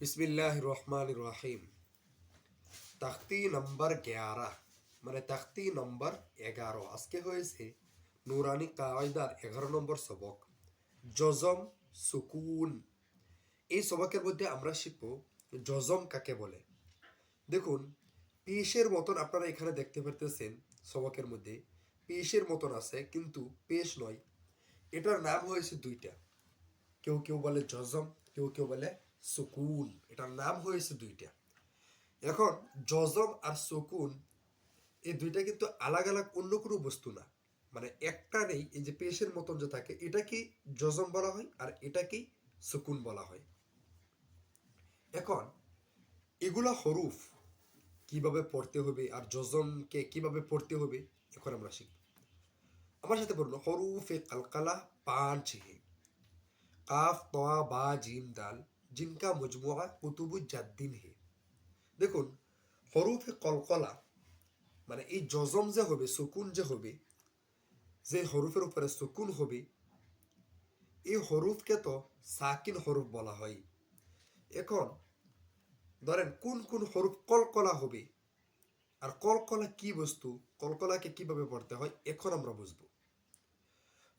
বিসমিল্লাহ রহমান রহিম। তাখতি নম্বর গ্যারা মানে তাখতি নম্বর এগারো। আজকে হয়েছে নুরানি কায়দার এগারো নম্বর সবক। জজম সুকুন। এই সবকের মধ্যে আমরা শিখব জজম কাকে বলে। দেখুন, পেশের মতন আপনারা এখানে দেখতে পারতেছেন সবকের মধ্যে। পেশের মতন আছে, কিন্তু পেশ নয়। এটার নাম হয়েছে দুইটা। কেউ কেউ বলে জজম কেউ কেউ বলে সুকুন, এটার নাম হয়েছে দুইটা। এখন জজম আর সুকুন, এই দুইটা কিন্তু আলাদা আলাদা অন্য কোনো বস্তু না। মানে একটা নেই, এই যে পেশের মতন যে থাকে এটাকেই জজম বলা হয় আর এটাকেই সুকুন বলা হয়? এখন, এগুলা হরুফ কীভাবে পড়তে হবে আর জজমকে কীভাবে পড়তে হবে, এখন আমরা শিখব। আমার সাথে বলল হরুফে কালকালা পাঁচ কাফ তোয়া বা, জিম, দাল। জিনকা মজমুয়া কুতুবুজ্জাদ্দিন হে দেখুন হরুফে কলকলা মানে এই জজম যে হবে সুকুন যে হবে যে হরুফের উপরে সুকুন হবে এই হরুফকে তো সাকিন হরুফ বলা হয় এখন ধরেন কোন কোন হরুফ কলকলা হবে আর কলকলা কি বস্তু কলকলাকে কিভাবে পড়তে হয় এখন আমরা বুঝবো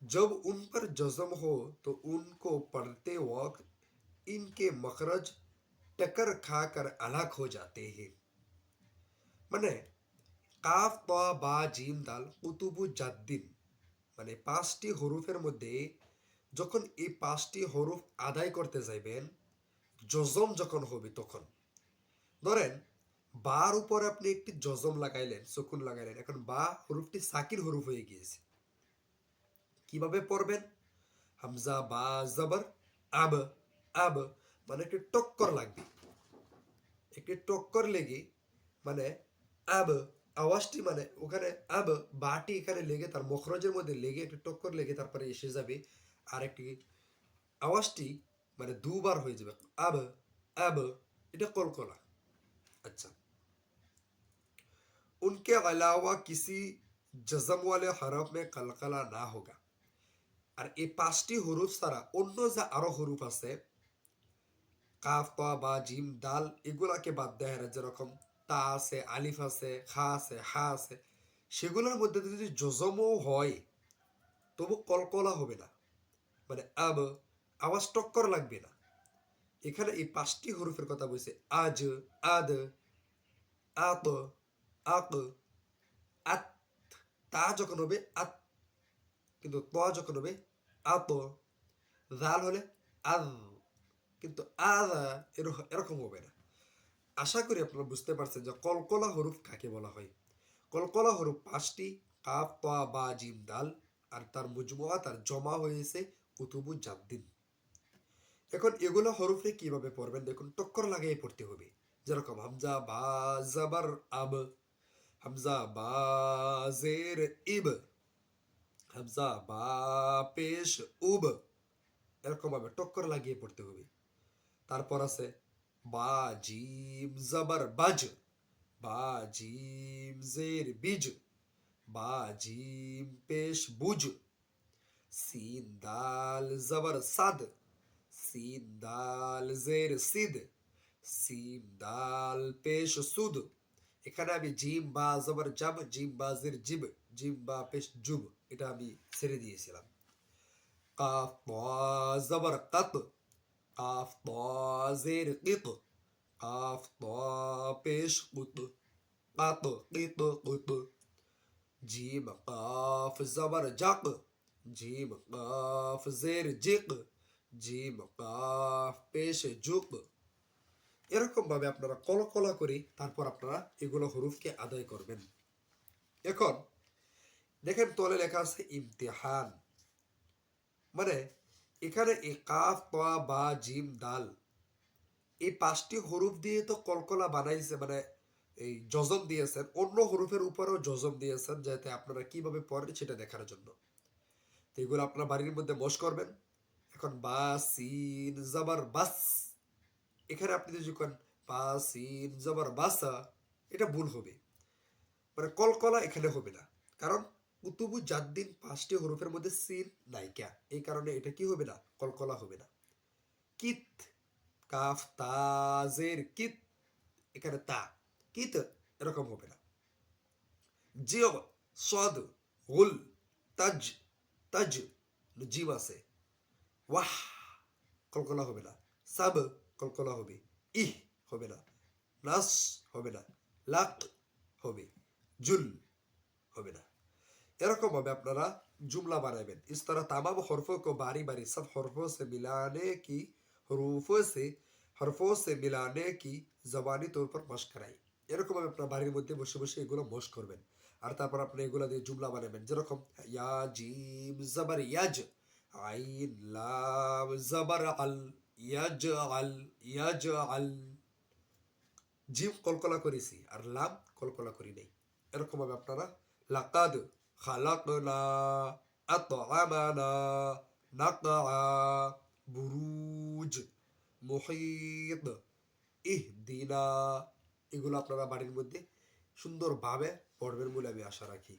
जब उन पर जज्म हो तो उनको पढ़ते वक्त इनके मखरज टक्कर खाकर अलग हो जाते हैं মানে কাফ ত বা জিম দাল কুতুবু জাদ্দিন মানে পাঁচটি হরুফের মধ্যে যখন এই পাঁচটি হরুফ আদায় করতে যাইবেন জজম যখন হবে তখন ধরেন বার উপরে আপনি একটি জজম লাগাইলেন শকুন লাগাইলেন এখন বা হরুফটি সাকির হরুফ হয়ে গিয়েছে কিভাবে পড়বেন হামজা বা জবর আব আব মানে একটি টক্কর লাগবে একটি টক্কর লেগে মানে আব আওয়াজটি মানে ওখানে আব বাটি এখানে লেগে তার মখরজের মধ্যে লেগে একটি টক্কর লেগে তারপরে এসে যাবে আর একটি আওয়াজটি মানে দুবার হয়ে যাবে আব আব এটা কলকলা अच्छा उनके अलावा किसी जजम वाले हरफ में कलकला ना होगा আর এই পাঁচটি হরুফ ছাড়া অন্য যে আরো হরুফ আছে কাফ তা বা জিম দাল এগুলাকে বাদ দেয় না, যেরকম তা আছে, আলিফ আছে, খা আছে, হা আছে। সেগুলোর মধ্যে যদি জজমও হয়, তবু কলকলা হবে না। মানে আব, আওয়াজ টক্কর লাগবে না। এখানে এই পাঁচটি হরুফের কথা বলছে, আজ, আদ, আত, আক, আত। তা যখন হবে, আত। কিন্তু ত যখন হবে, আত। জাল হলে আজ কিন্তু আদা এরকম হবে না। আশা করি আপনারা বুঝতে পারছেন যে কলকলা হরুফ কাকে বলা হয়? কলকলা হরুফ পাঁচটি কাফ ত, বা, জিম, দাল, আর তার মুজমুয়া, তার জমা হয়েছে কুতুবু জাদ্দিন। এখন এগুলো হরফে কীভাবে পড়বেন? দেখুন, টক্কর লাগিয়ে পড়তে হবে। যেরকম হামজা, বা, জাবার, আব। হামজা, বা, জের, ইব। হামজা, বা, পেশ, উব। এরকম ভাবে টক্কর লাগিয়ে পড়তে হবে। তারপর আছে বা, জিম, জাবার, বাজ। বা, জিম, জের, বিজ। বা, জিম, পেশ, বুজ। সিন, দাল, জবর, সাদ। সিন, দাল, জের, সিদ। সিম, দাল, পেশ, সুদ। এখানে আমি জিম বা জবর জাব জিম বা জের, জিব, জিম বা পেশ, জুব। এটা আমি ছেড়ে দিয়েছিলাম। কাফ তা জবর, কাত। কাফ তা জের কিত কাফ তা পেশ কুত কাত কিত কুত জিম কাফ জবর জাক জিম কাফ জের জিক জিম কাফ পেশ জুক এরকম ভাবে আপনারা কলকলা করে তারপর আপনারা এগুলো হরুফকে আদায় করবেন। এখন দেখেন তলে লেখা আছে ইমতিহান। মানে এখানে এই কাফ তোয়া বা, জিম, দাল, এই পাঁচটি হরুফ দিয়ে তো কলকলা বানাইছে মানে এই জজম দিয়েছেন। অন্য হরুফের উপরেও জজম দিয়েছেন, যাতে আপনারা কীভাবে পড়েন সেটা দেখার জন্য। তো এগুলো আপনারা বাড়ির মধ্যে বস করবেন। এখন বা, সিন, জাবার, বাস। এখানে আপনি যদি কোন বা, সিন, জাবার, বাসা, এটা ভুল হবে। মানে কলকলা এখানে হবে না। কারণ কুতুবু জাদ্দিন পাঁচটি হরফের মধ্যে সিন নাইকা এই কারণে এটা কি হবে না? কলকলা হবে না। কিত, কাফ তাজের কিত, এখানে তা, কিত এরকম হবে না। জিও সদ গুল তাজ তাজ, জিম আছে। ওয়াহ, কলকলা হবে না। সাব, কলকলা হবে। ইহ হবে না। নাস হবে না। লাক হবে। জুল হবে না। এরকম ভাবে আপনারা जुमला बनाएंगे इस तरह तमाम हरफों को बारी बारी सब हरफों से मिलाने की हरूफों से হরফোं से मिलाने की জবানি তৌর পর মশ করাই এরকম ভাবে আপনার বাড়ির মধ্যে বসে বসে এগুলো মশ করবেন আর তারপর আপনি এগুলো দিয়ে জুমলা বানাবেন যেরকম ইয়া জিম জবর ইয়াজ আইন লাম জবর আল ইয়াজ আল ইয়াজ আল জিম কলকলা করেছি আর লাম কলকলা করি নাই এরকম ভাবে আপনারা লাকাদ খালাকনা আতআমানা নাকআ বুরুজ মুহিত ইহদিনা এগুলো আপনারা বাড়ির মধ্যে সুন্দরভাবে পড়বেন বলে আমি আশা রাখি।